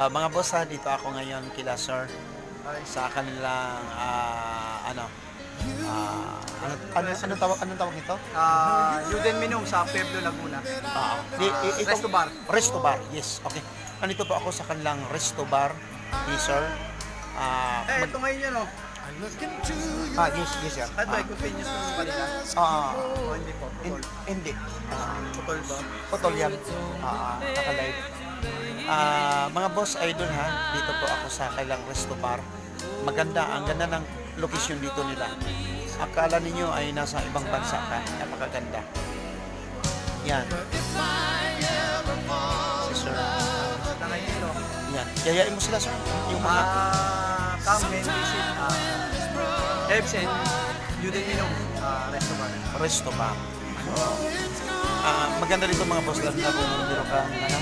Ah, mga boss ha, dito ako ngayon kila sir sa kanilang ah, ano ah, ano ano ano tawag anong tawag ito? Ah, Yuden Minum sa Pueblo, Laguna. Ah, di, ito- Resto Bar. Resto bar. Yes. Okay. Nandito po ako sa kanilang resto bar ni sir. Ah, Eh, ito ngayon yun, oh. ah, yes, yes sir. At ba, continuous ng kanila? Ah, O, hindi po. Putol. hindi. Ah, Putol ba? Putol yan. Ah, nakalive. Ah, mga boss idol ha, dito po ako sa kailang resto bar. Maganda, ang ganda ng location dito nila. Akala ninyo ay nasa ibang bansa ka. Napakaganda. Yan. Si sir. Yan. Yayain mo sila sir. Yung mga... Ah, come and visit. Ah, Ebsen, Yuden Minum, ah, Resto Bar. resto bar. Ah, maganda dito mga boss lalo na kung meron kang ano,